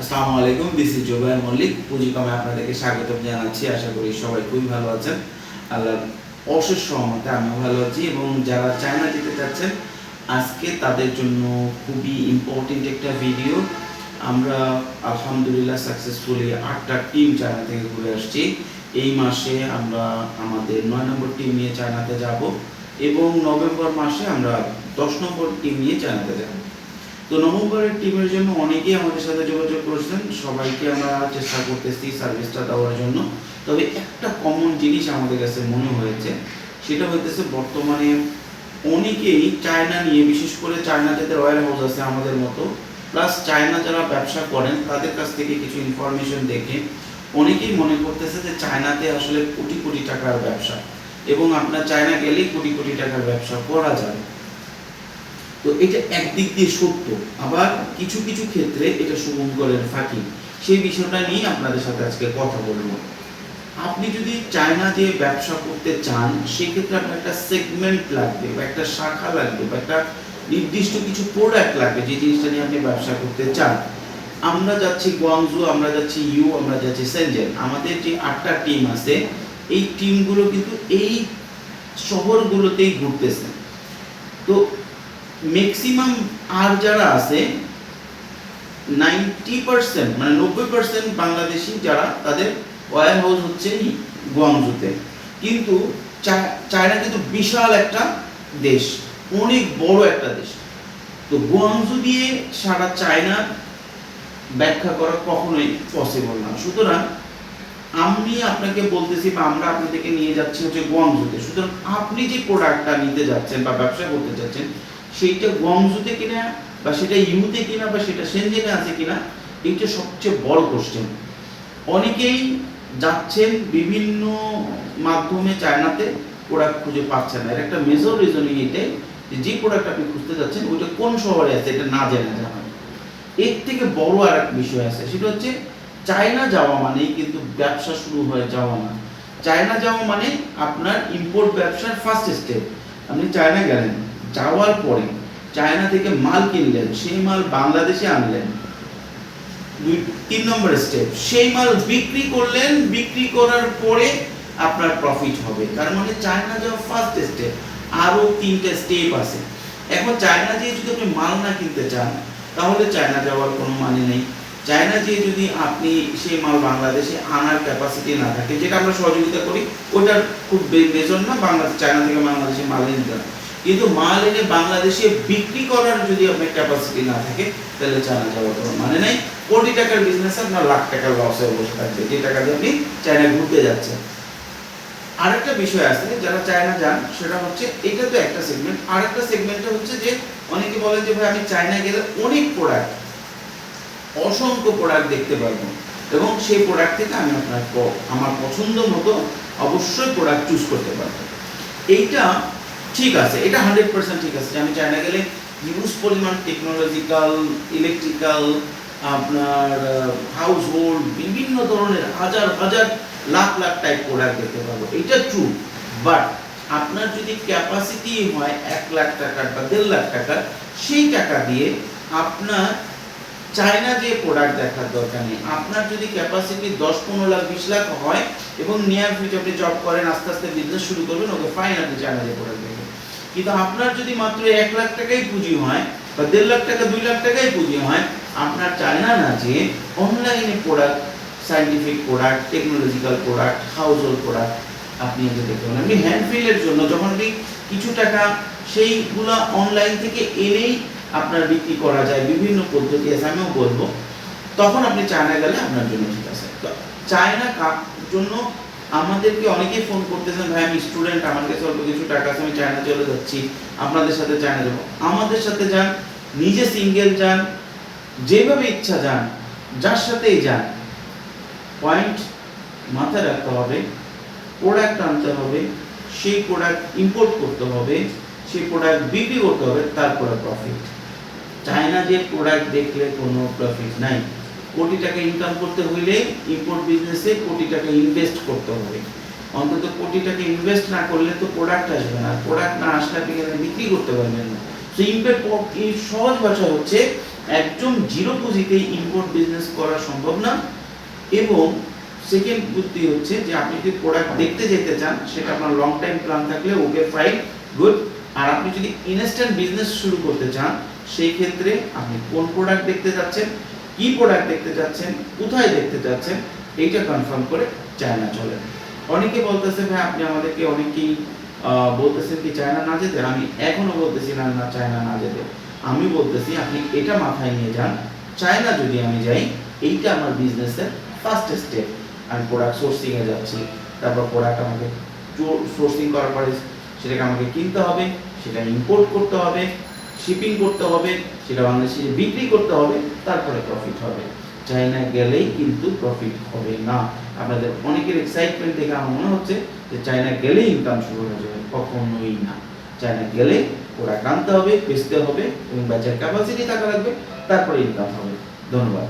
আসসালামু আলাইকুম this is Zubair Mallick পুঁজিকমে আপনাদেরকে স্বাগত জানাচ্ছি, আশা করি সবাই খুবই ভালো আছেন। আল্লাহর অশেষ সহমতে আমিও ভালো আছি এবং যারা চায়না যেতে চাচ্ছেন, আজকে তাদের জন্য খুবই ইম্পর্টেন্ট একটা ভিডিও আমরা আলহামদুলিল্লাহ সাকসেসফুলি আটটা টিম চায়না থেকে ঘুরে আসছি। এই মাসে আমরা আমাদের নয় নম্বর টিম নিয়ে চায়নাতে যাব এবং নভেম্বর মাসে আমরা দশ নম্বর টিম নিয়ে চায়নাতে যাব। তো নভেম্বরের টিমের জন্য অনেকেই আমাদের সাথে যোগাযোগ করেছেন। সবাইকে আমরা চেষ্টা করতেছি সার্ভিসটা দেওয়ার জন্য। তবে একটা কমন জিনিস আমাদের কাছে মনে হয়েছে, সেটা হইতেছে বর্তমানে অনেকেই চায়না নিয়ে, বিশেষ করে চায়না যাদের রয়্যাল হাউস আছে আমাদের মতো প্লাস চায়না যারা ব্যবসা করেন, তাদের কাছ থেকে কিছু ইনফরমেশন দেখে অনেকেই মনে করতেছে যে চায়নাতে আসলে কোটি কোটি টাকার ব্যবসা এবং আপনার চায়না গেলেই কোটি কোটি টাকার ব্যবসা করা যায় তো এটা একদিক দিয়ে সত্য। আবার কিছু কিছু ক্ষেত্রে এটা শুভঙ্করের ফাঁকি। সেই বিষয়টা নিয়ে আপনাদের সাথে আজকে কথা বলব। আপনি যদি চায়না যে ব্যবসা করতে চান, সেক্ষেত্রে আপনার একটা সেগমেন্ট লাগবে বা একটা শাখা লাগবে বা একটা নির্দিষ্ট কিছু প্রোডাক্ট লাগবে যে জিনিসটা নিয়ে আপনি ব্যবসা করতে চান। আমরা যাচ্ছি গোয়াংজু আমরা যাচ্ছি ইউ, আমরা যাচ্ছি সেনজেন। আমাদের যে আটটা টিম আছে, এই টিমগুলো কিন্তু এই শহরগুলোতেই ঘুরতেছে। তো ম্যাক্সিমাম আর যারা আছে নাইনটি পার্সেন্ট মানে নব্বই পার্সেন্ট বাংলাদেশি যারা, তাদের ওয়ার হাউস হচ্ছে গুয়াংজুতে। কিন্তু চায়না কিন্তু বিশাল একটা দেশ, অনেক বড় একটা দেশ। তো গুয়াংজু দিয়ে সারা চায়না ব্যাখ্যা করা কখনোই পসিবল না। সুতরাং আমি আপনাকে বলতেছি বা আমরা আপনাদেরকে নিয়ে যাচ্ছি হচ্ছে গুয়াংজুতে। সুতরাং আপনি যে প্রোডাক্টটা নিতে যাচ্ছেন বা ব্যবসা করতে যাচ্ছেন সেইটা গুয়াংজুতে কিনা বা সেটা ইউতে কিনা বা সেটা সেনজেনে আছে কিনা, এইটা সবচেয়ে বড় কোশ্চেন অনেকেই যাচ্ছেন বিভিন্ন মাধ্যমে চায়নাতে প্রোডাক্ট খুঁজে পাচ্ছেন না। এর একটা মেজর রিজনিং এটাই যে প্রোডাক্ট আপনি খুঁজতে যাচ্ছেন, ওইটা কোন শহরে আছে এটা না জেনে যাওয়া এর থেকে বড় আর এক বিষয় আছে, সেটা হচ্ছে চায়না যাওয়া মানেই কিন্তু ব্যবসা শুরু হয়ে যাওয়া না। চায়না যাওয়া মানে আপনার ইম্পোর্ট ব্যবসার ফার্স্ট স্টেপ আপনি চায়না গেলেন যাওয়ার পরে চায়না থেকে মাল কিনলেন, সেই মাল বাংলাদেশে আনলেন। দুই, তিন নম্বর স্টেপ সেই মাল বিক্রি করলেন, বিক্রি করার পরে আপনার প্রফিট হবে। তার মানে চায়না যাওয়া ফার্স্ট স্টেপ আরও তিনটে স্টেপ আছে। এখন চায়না দিয়ে যদি আপনি মাল না কিনতে চান, তাহলে চায়না যাওয়ার কোনো মানে নেই। চায়না যে যদি আপনি সেই মাল বাংলাদেশে আনার ক্যাপাসিটি না থাকে, যেটা আমরা সহযোগিতা করি, ওটার খুব বেজন না, বাংলাদেশ, চায়না থেকে বাংলাদেশে মাল নিতে কিন্তু মাল এনে বাংলাদেশে বিক্রি করার যদি আপনার ক্যাপাসিটি না থাকে, তাহলে চায়না যাওয়ার কোনো মানে নেই। কোটি টাকার বিজনেস আপনার লাখ টাকার লস হয়ে বসে থাকবে। যে টাকা দিয়ে আপনি চায়না ঘুরতে যাচ্ছেন। আরেকটা বিষয় আছে, যারা চায়না যান, সেটা হচ্ছে এটা তো একটা সেগমেন্ট আরেকটা সেগমেন্টটা হচ্ছে যে, অনেকে বলে যে, ভাই, আমি চায়না গেলে অনেক প্রোডাক্ট অসংখ্য প্রোডাক্ট দেখতে পারব। এবং সেই প্রোডাক্ট থেকে আমি আপনার আমার পছন্দ মতো অবশ্যই প্রোডাক্ট চুজ করতে পারব। এইটা ঠিক আছে, এটা হান্ড্রেড পার্সেন্ট ঠিক আছে আমি চায়না গেলে হিউজ পরিমাণ টেকনোলজিক্যাল ইলেকট্রিক্যাল আপনার হাউস হোল্ড বিভিন্ন ধরনের হাজার হাজার, লাখ লাখ টাইপ প্রোডাক্ট দেখতে পারব এটা ট্রু বাট আপনার যদি ক্যাপাসিটি হয় এক লাখ টাকার বা দেড় লাখ টাকার, সেই টাকা দিয়ে আপনার চায়না যে প্রোডাক্ট দেখার দরকার নেই। আপনার যদি ক্যাপাসিটি দশ, পনেরো লাখ, বিশ লাখ হয় এবং নিয়ার ফিউচার আপনি জব করেন, আস্তে আস্তে বিজনেস শুরু করবেন, ওকে ফাইন আপনি চায়না যে প্রোডাক্ট কিন্তু আপনার যদি মাত্র এক লাখ টাকাই পুঁজি হয় বা দেড় লাখ টাকা, দুই লাখ টাকাই পুঁজি হয়, আপনার চায়না না যে অনলাইনে product scientific product technological product household product আপনি এগুলো দেখতে পারেন। আপনি হ্যান্ড ফিলের জন্য যখন আপনি কিছু টাকা সেইগুলো অনলাইন থেকে এনেই আপনার বিক্রি করা যায়, বিভিন্ন পদ্ধতি আছে, আমিও বলব, তখন আপনি চায়না গেলে আপনার জন্য ঠিক আছে। চায়না জন্য আমাদেরকে অনেকেই ফোন করতেছেন, ভাই, আমি স্টুডেন্ট আমার কাছে অল্প কিছু টাকা আছে, আমি চায়না চলে যাচ্ছি, আপনাদের সাথে চায়না যাব। আমাদের সাথে যান, নিজে সিঙ্গেল যান, যেভাবে ইচ্ছা যান, যার সাথেই যান। পয়েন্ট মাথায় রাখতে হবে প্রোডাক্ট আনতে হবে, সেই প্রোডাক্ট ইম্পোর্ট করতে হবে, সেই প্রোডাক্ট বিক্রি করতে হবে, তারপরে প্রফিট চায়না যে প্রোডাক্ট দেখলে কোনো প্রফিট নাই। কোটি টাকা ইনকাম করতে হইলে ইম্পোর্ট বিজনেসে কোটি টাকা ইনভেস্ট করতে হবে। অন্তত কোটি টাকা ইনভেস্ট না করলে তো প্রোডাক্ট আসবে না। প্রোডাক্ট না আসলে আপনি বিক্রি করতে পারবেন না। তো ইম্পোর্ট এই সহজ ভাষা হচ্ছে একদম জিরো পুঁজিতে ইম্পোর্ট বিজনেস করা সম্ভব না। এবং সেকেন্ড বুদ্ধি হচ্ছে যে আপনি যদি প্রোডাক্ট দেখতে যেতে চান, সেটা আপনার লং টাইম প্ল্যান থাকলে ওকে ফাইন গুড আর আপনি যদি ইনস্ট্যান্ট বিজনেস শুরু করতে চান, সেই ক্ষেত্রে আপনি কোন প্রোডাক্ট দেখতে যাচ্ছেন? কি প্রোডাক্ট দেখতে যাচ্ছেন, কোথায় দেখতে যাচ্ছেন, এইটা কনফার্ম করে চায়না চলে। অনেকে বলতেছে, ভাই, আপনি আমাদেরকে অনেকেই বলতেছেন কি চায়না না যেতে? আমি এখনও বলতেছি, না না চায়না না যেতে। আমি বলতেছি, আপনি এটা মাথায় নিয়ে যান। চায়না যদি আমি যাই, এইটা আমার বিজনেসের ফার্স্ট স্টেপ আমি প্রোডাক্ট সোর্সিং এ যাচ্ছি। তারপর প্রোডাক্ট আমাকে সোর্সিং করার পরে সেটাকে আমাকে কিনতে হবে, সেটা ইম্পোর্ট করতে হবে। শিপিং করতে হবে, সেটা বাংলাদেশে বিক্রি করতে হবে, তারপরে প্রফিট হবে। চায়না গেলেই কিন্তু প্রফিট হবে না। আপনাদের অনেকের এক্সাইটমেন্ট দেখে আমার মনে হচ্ছে যে চায়না গেলেই ইনকাম শুরু হয়ে যাবে, কখনোই না। চায়না গেলে ওরা কাঁদতে হবে বেচতে হবে এবং বেচার ক্যাপাসিটি থাকা লাগবে, তারপরে ইনকাম হবে। ধন্যবাদ।